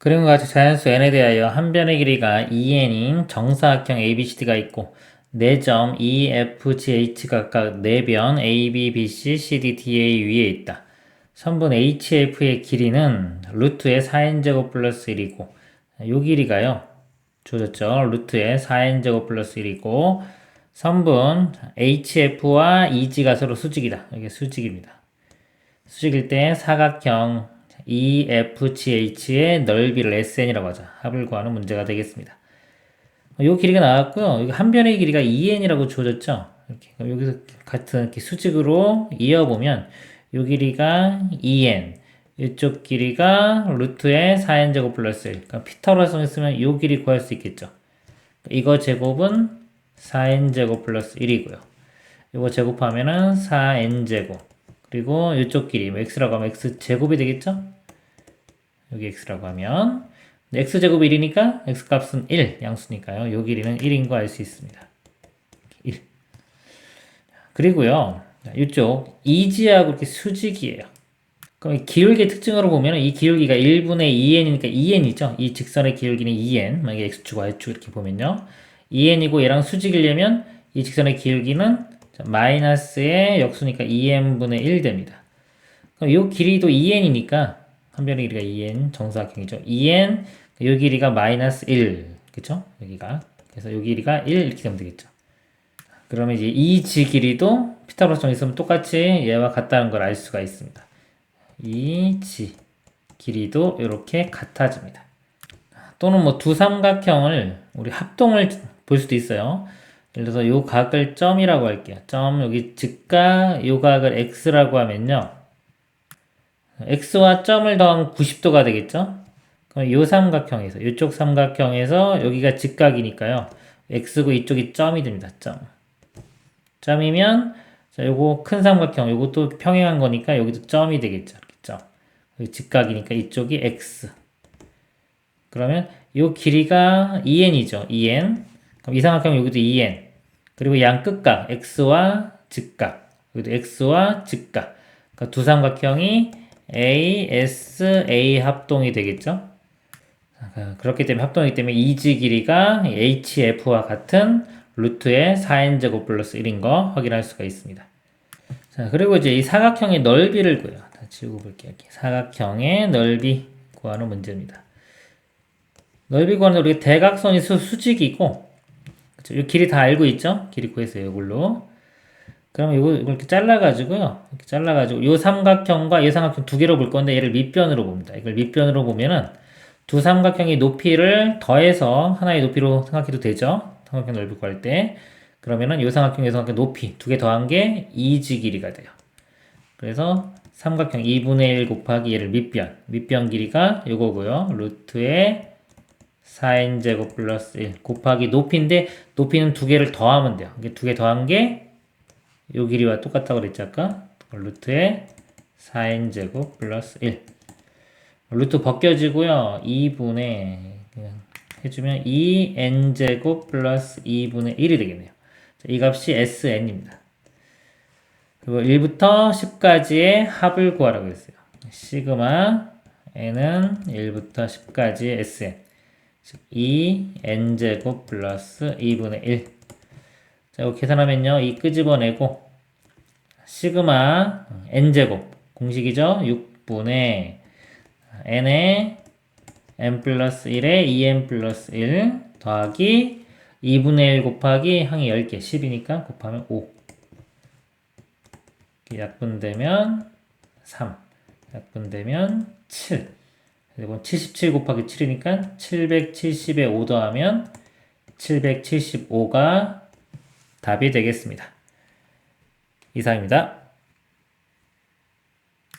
그림과 같이 자연수 n에 대하여 한 변의 길이가 2n인 정사각형 ABCD가 있고 4점 E, F, G, H 각각 4변 A, B, B, C, C, D, D, A 위에 있다. 선분 HF의 길이는 루트의 4n제곱 플러스 1이고 요 길이가요. 조졌죠. 루트의 4n제곱 플러스 1이고 선분 HF와 EG가 서로 수직이다. 이게 수직입니다. 수직일 때 사각형 EFGH의 넓이를 SN이라고 하자. 합을 구하는 문제가 되겠습니다. 이 길이가 나왔고요. 여기 한 변의 길이가 2n이라고 주어졌죠. 이렇게 그럼 여기서 같은 이렇게 수직으로 이어보면 이 길이가 2n, 이쪽 길이가 루트의 4n 제곱 플러스 1. 그러니까 피타고라성을 쓰면 이 길이 구할 수 있겠죠. 이거 제곱은 4n 제곱 플러스 1이고요. 이거 제곱하면은 4n 제곱. 그리고 이쪽 길이 뭐 x라고 하면 x 제곱이 되겠죠? 여기 x라고 하면 x제곱 1이니까 x값은 1 양수니까요. 요 길이는 1인 거 알 수 있습니다. 1. 그리고요. 이쪽 이지하고 이렇게 수직이에요. 그럼 이 기울기의 특징으로 보면 이 기울기가 1분의 2n이니까 2n이죠. 이 직선의 기울기는 2n. 만약에 x축, y축 이렇게 보면요. 2n이고 얘랑 수직이려면 이 직선의 기울기는 마이너스의 역수니까 2n분의 1 됩니다. 그럼 이 길이도 2n이니까 한 변의 길이가 2n 정사각형이죠. 2n 이 길이가 마이너스 1 그쵸? 여기가 그래서 이 길이가 1 이렇게 되면 되겠죠. 그러면 이제 이 지 길이도 피타고라스정 있으면 똑같이 얘와 같다는 걸 알 수가 있습니다. 이 지 길이도 이렇게 같아집니다. 또는 뭐 두 삼각형을 우리 합동을 볼 수도 있어요. 예를 들어서 요 각을 점이라고 할게요. 점 여기 즉각 요 각을 x라고 하면요. X와 점을 더하면 90도가 되겠죠? 그럼 요 삼각형에서 이쪽 삼각형에서 여기가 직각이니까요. x고 이쪽이 점이 됩니다. 점. 점이면 자, 요거 큰 삼각형 요것도 평행한 거니까 여기도 점이 되겠죠. 이렇게 점. 여기 직각이니까 이쪽이 x. 그러면 요 길이가 2n이죠. 2n. 그럼 이 삼각형 여기도 2n. 그리고 양 끝각 x와 직각. 여기도 x와 직각. 그러니까 두 삼각형이 A, S, A 합동이 되겠죠? 그렇기 때문에 합동이기 때문에 이지 길이가 HF와 같은 루트의 4n제곱 플러스 1인 거 확인할 수가 있습니다. 자, 그리고 이제 이 사각형의 넓이를 구해요. 다 지우고 볼게요. 이렇게. 사각형의 넓이 구하는 문제입니다. 넓이 구하는 우리가 대각선이 수, 수직이고, 그쵸? 이 길이 다 알고 있죠? 길이 구했어요. 이걸로. 그럼 이거 이렇게 잘라가지고요. 이렇게 잘라가지고 요 삼각형과 이 삼각형 두 개로 볼 건데 얘를 밑변으로 봅니다. 이걸 밑변으로 보면은 두 삼각형의 높이를 더해서 하나의 높이로 생각해도 되죠. 삼각형 넓이 구할 때. 그러면은 요 삼각형, 이 삼각형 높이 두 개 더한 게 2지 길이가 돼요. 그래서 삼각형 2분의 1 곱하기 얘를 밑변. 밑변 길이가 요거고요. 루트의 4n제곱 플러스 1 곱하기 높이인데 높이는 두 개를 더하면 돼요. 이게 두 개 더한 게 요 길이와 똑같다고 그랬지 아까? 루트의 4n제곱 플러스 1 루트 벗겨지고요. 2분의 그냥 해주면 2n제곱 플러스 2분의 1이 되겠네요. 이 값이 sn입니다. 그리고 1부터 10까지의 합을 구하라고 했어요. 시그마 n은 1부터 10까지의 sn 즉 2n제곱 플러스 2분의 1 자, 이거 계산하면요. 이 끄집어내고 시그마 n제곱 공식이죠. 6분의 n에 n 플러스 1에 2n 플러스 1 더하기 2분의 1 곱하기 항이 10개 10이니까 곱하면 5 약분되면 3 약분되면 7 그리고 77 곱하기 7이니까 770에 5 더하면 775가 답이 되겠습니다. 이상입니다.